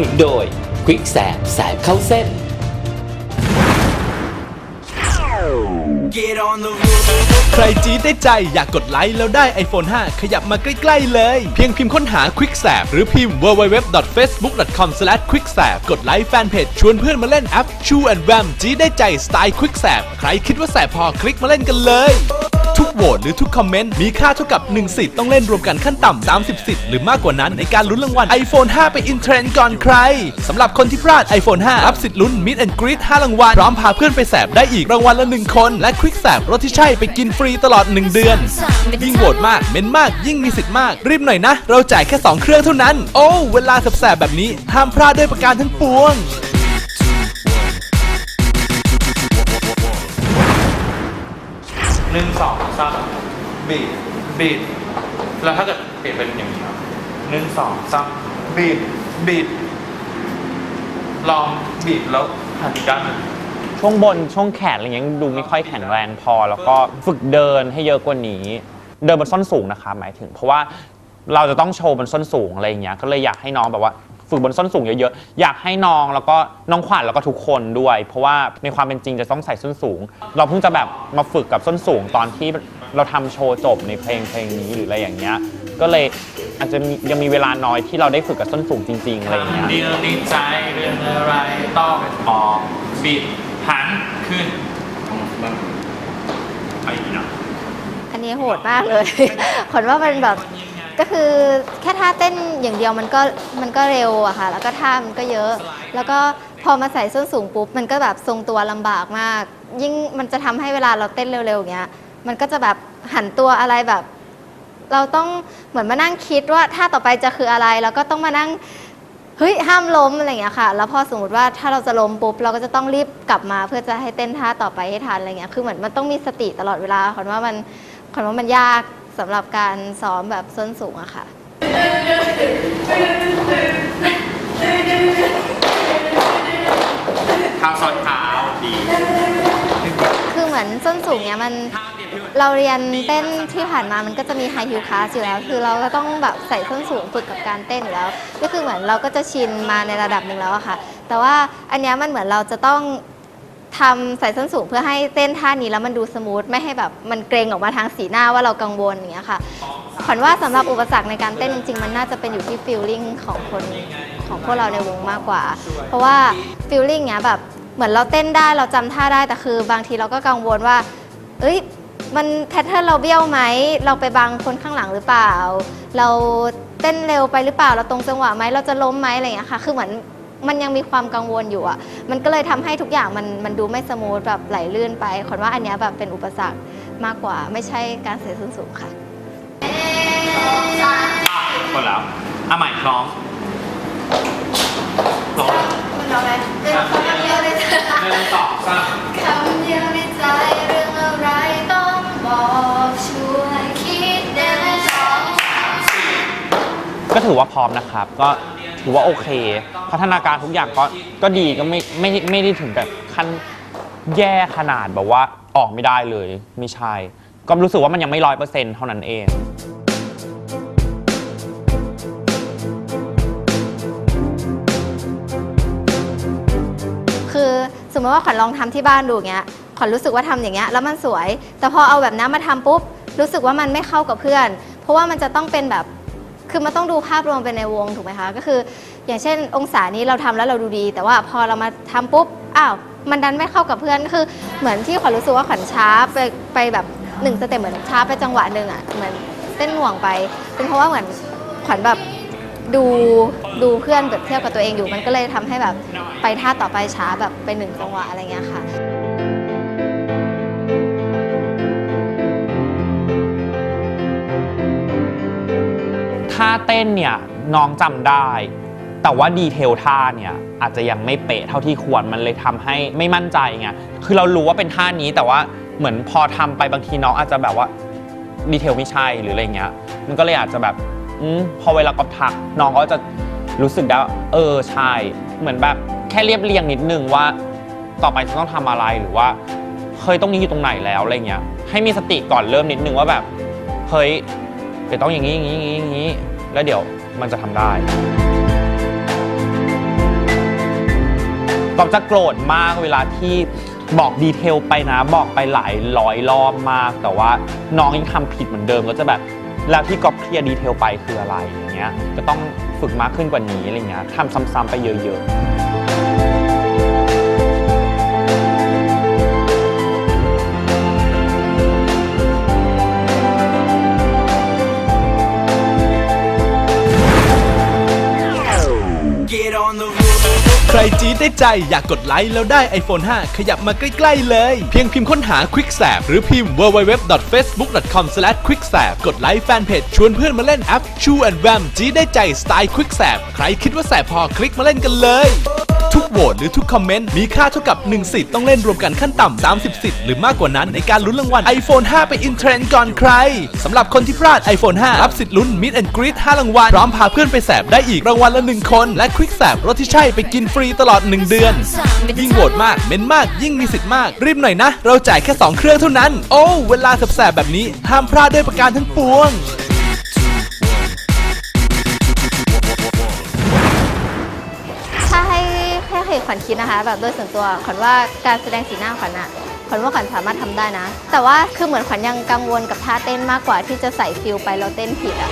นุนโดยควิกแสบแสบเข้าเส้น Get on the roof. ใครจี๊ดได้ใจอยากกดไลค์แล้วได้ iPhone 5 ขยับมาใกล้ ๆ เลย เพียงพิมพ์ค้นหา Quicksap หรือพิมพ์ www.facebook.com/quicksap กดไลค์แฟนเพจชวนเพื่อนมาเล่นแอป True and Wham จี๊ดได้ใจสไตล์ Quicksap ใครคิดว่าแสบพอคลิกมาเล่นกันเลย ทุกโหวตหรือทุกคอมเมนต์มีค่าเท่ากับ 1 สิทธิ์ต้องเล่นรวมกันขั้นต่ำ30 สิทธิ์หรือมากกว่านั้นในการลุ้นรางวัล iPhone 5 ไปอินเทรนด์ก่อนใครสำหรับคนที่พลาด iPhone 5 รับสิทธิ์ลุ้น Meet and Greet 5รางวัลพร้อมพาเพื่อนไปแสบได้อีกรางวัลละ 1 คน และ Quick แสบรถที่ใช่ไปกินฟรีตลอด 1 เดือน ยิ่งโหวตมากเม้นมากยิ่งมีสิทธิ์มาก รีบหน่อยนะ เราจ่ายแค่ 2 เครื่องเท่านั้น โอ้เวลาแสบแบบนี้ห้ามพลาดด้วยประการทั้งปวง หนึ่งสองสามบีดบีดแล้วถ้าเกิดเปลี่ยนเป็นอย่างนี้ครับหนึ่งสองสามบีดบีดลองบีดแล้วหันอีกด้านหนึ่งช่วงบนช่วงแขนอะไรเงี้ยดูไม่ค่อยแข็งแรงพอ แล้วก็ฝึกเดินให้เยอะกว่านี้ เดินบนส้นสูงนะคะหมายถึง เพราะว่าเราจะต้องโชว์บนส้นสูงอะไรอย่างเงี้ยก็เลยอยากให้น้องแบบว่า ฝึกบนส้นสูงเยอะๆ อยากให้น้องแล้วก็น้องขวัญแล้วก็ทุกคนด้วย เพราะว่าในความเป็นจริงจะต้องใส่ส้นสูง เราเพิ่งจะแบบมาฝึกกับส้นสูงตอนที่เราทำโชว์จบในเพลงเพลงนี้หรืออะไรอย่างเงี้ย ก็เลยอาจจะมียังมีเวลาน้อยที่เราได้ฝึกกับส้นสูงจริงๆอะไรอย่างเงี้ย เดียวดีใจเรื่องอะไรต้องบอกบีดหันขึ้นไปอีกนะอันนี้โหดมากเลย ขนว่ามันแบบ ก็คือแค่ท่าเต้นอย่างเดียวมันก็มันก็เร็วอะค่ะ แล้วก็ท่ามันก็เยอะ แล้วก็พอมาใส่ส้นสูงปุ๊บมันก็แบบทรงตัวลำบากมาก ยิ่งมันจะทำให้เวลาเราเต้นเร็วๆอย่างเงี้ยมันก็จะแบบหันตัวอะไรแบบ เราต้องเหมือนมานั่งคิดว่าท่าต่อไปจะคืออะไร แล้วก็ต้องมานั่งเฮ้ยห้ามล้มอะไรอย่างเงี้ยค่ะ แล้วพอสมมติว่าถ้าเราจะล้มปุ๊บเราก็จะต้องรีบกลับมา เพื่อจะให้เต้นท่าต่อไปให้ทันอะไรเงี้ยคือเหมือนมันต้องมีสติตลอดเวลาคอนว่ามันคอนว่ามันยาก สำหรับการซ้อมแบบส้นสูงอะค่ะ เท้าซ้อนเท้าดีคือเหมือนส้นสูงเนี้ยมันเราเรียนเต้นที่ผ่านมามันก็จะมีไฮฮิลคลาสอยู่แล้ว คือเราก็ต้องแบบใส่ส้นสูงฝึกกับการเต้นอยู่แล้ว ก็คือเหมือนเราก็จะชินมาในระดับหนึ่งแล้วอะค่ะ แต่ว่าอันเนี้ยมันเหมือนเราจะต้อง ทำใส่ส้นสูงเพื่อให้เต้นท่านี้แล้วมันดูสมูทไม่ให้แบบมันเกรงออกมาทางสีหน้าว่าเรากังวลอย่างเงี้ยค่ะขวัญว่าสำหรับอุปสรรคในการเต้นจริงๆ มันน่าจะเป็นอยู่ที่ฟีลลิ่งของคนของพวกเราในวงมากกว่า เพราะว่าฟีลลิ่งเนี้ยแบบเหมือนเราเต้นได้เราจำท่าได้แต่คือบางทีเราก็กังวลว่า เอ้ยมันแพทเทิร์นเราเบี้ยวไหมเราไปบังคนข้างหลังหรือเปล่า เราเต้นเร็วไปหรือเปล่าเราตรงจังหวะไหมเราจะล้มไหมอะไรอย่างเงี้ยค่ะ คือเหมือน มันยังมีความกังวลอยู่อะ มันก็เลยทำให้ทุกอย่างมันมันดูไม่สมูทแบบไหลลื่นไปขอนว่าอันเนี้ยแบบเป็นอุปสรรคมากกว่า ไม่ใช่การเสียส้นสูงค่ะหมดแล้วอะใหม่คล้องคล้องมันเอาอะไรเรื่องคำเดียวในใจหนึ่งสองสามคำเดียวในใจเรื่องอะไรต้องบอกช่วยคิดแน่ก็ถือว่าพร้อมนะครับ ก็ ถือว่าโอเค พัฒนาการทุกอย่างก็ก็ดีก็ไม่ไม่ไม่ได้ถึงแบบขั้นแย่ขนาดแบบว่าออกไม่ได้เลยไม่ใช่ ก็รู้สึกว่ามันยังไม่ร้อยเปอร์เซ็นต์เท่านั้นเองคือสมมติว่าขวัญลองทำที่บ้านดูเงี้ยขวัญรู้สึกว่าทำอย่างเงี้ยแล้วมันสวย แต่พอเอาแบบนั้นมาทำปุ๊บรู้สึกว่ามันไม่เข้ากับเพื่อน เพราะว่ามันจะต้องเป็นแบบ คือมันต้องดูภาพรวมเป็นในวงถูกไหมคะก็คือ อย่างเช่น องศานี้เราทำแล้วเราดูดี แต่ว่าพอเรามาทำปุ๊บอ้าวมันดันไม่เข้ากับเพื่อนคือเหมือนที่ขวัญรู้สึกว่าขวัญช้าไปไปแบบหนึ่งสเต็ปเหมือนช้าไปจังหวะหนึ่งอะเหมือนเต้นหน่วงไป เป็นเพราะว่าเหมือนขวัญแบบดูดูเพื่อนเปรียบเทียบกับตัวเองอยู่มันก็เลยทำให้แบบไปท่าต่อไปช้าแบบไปหนึ่งจังหวะอะไรเงี้ยค่ะ ท่าเต้นเนี่ยน้องจำได้ แต่ว่าดีเทลท่าเนี่ยอาจจะยังไม่เป๊ะเท่าที่ควรมันเลยทำให้ไม่มั่นใจไงคือเรารู้ว่าเป็นท่านี้แต่ว่าเหมือนพอทำไปบางทีน้องอาจจะแบบว่าดีเทลไม่ใช่หรืออะไรเงี้ย มันก็เลยอาจจะแบบอมพอเวลาก็ทักน้องก็จะรู้สึกได้ว่าเออใช่เหมือนแบบแค่เรียบเรียงนิดนึงว่า ต่อไปจะต้องทำอะไรหรือว่าเคยต้องนี้อยู่ตรงไหนแล้วอะไรเงี้ยให้มีสติก่อนเริ่มนิดนึงว่าแบบเฮ้ยเดี๋ยวต้องอย่างนี้อย่างนี้อย่างนี้ แล้วเดี๋ยวมันจะทำได้กอบจะโกรธมากเวลาที่บอกดีเทลไปนะบอกไปหลายร้อยรอบมาก แต่ว่าน้องยังทำผิดเหมือนเดิมก็จะแบบแล้วที่กอบเคลียร์ดีเทลไปคืออะไรอย่างเงี้ยก็ต้องฝึกมากขึ้นกว่านี้อะไรเงี้ยทำซ้ำๆไปเยอะๆ จี๊ดได้ใจอยากกดไลค์แล้วได้ iPhone 5 ขยับมาใกล้ ๆ เลย เพียงพิมพ์ค้นหา QuickSap หรือพิมพ์ www.facebook.com/quicksap กดไลค์แฟนเพจชวนเพื่อนมาเล่นแอป True and Ram จี๊ดได้ใจสไตล์ QuickSap ใครคิดว่าแสบพอคลิกมาเล่นกันเลย ทุกโหวตหรือทุกคอมเมนต์ มีค่าเท่ากับ 1 สิทธิ์ต้องเล่นรวมกันขั้นต่ำ30 สิทธิ์หรือมากกว่านั้นในการลุ้นรางวัล iPhone 5 ไปอินเทรนด์ก่อนใครสำหรับคนที่พลาด iPhone 5 รับสิทธิ์ลุ้น Meet and Greet 5รางวัลพร้อมพาเพื่อนไปแสบได้อีกรางวัลละ 1 คน และ Quick แสบรถที่ใช่ไปกินฟรีตลอด 1 เดือน ยิ่งโหวตมากเม้นมากยิ่งมีสิทธิ์มากรีบหน่อยนะ เราจ่ายแค่ 2 เครื่องเท่านั้น โอ้เวลาแสบแบบนี้ห้ามพลาดด้วยประการทั้งปวง วัญคิดนะคะ แบบโดยส่วนตัวขวัญว่าการแสดงสีหน้าขวัญอะขวัญว่าขวัญสามารถทำได้นะ แต่ว่าคือเหมือนขวัญยังกังวลกับท่าเต้นมากกว่าที่จะใส่ฟิลไปเราเต้นผิดอะ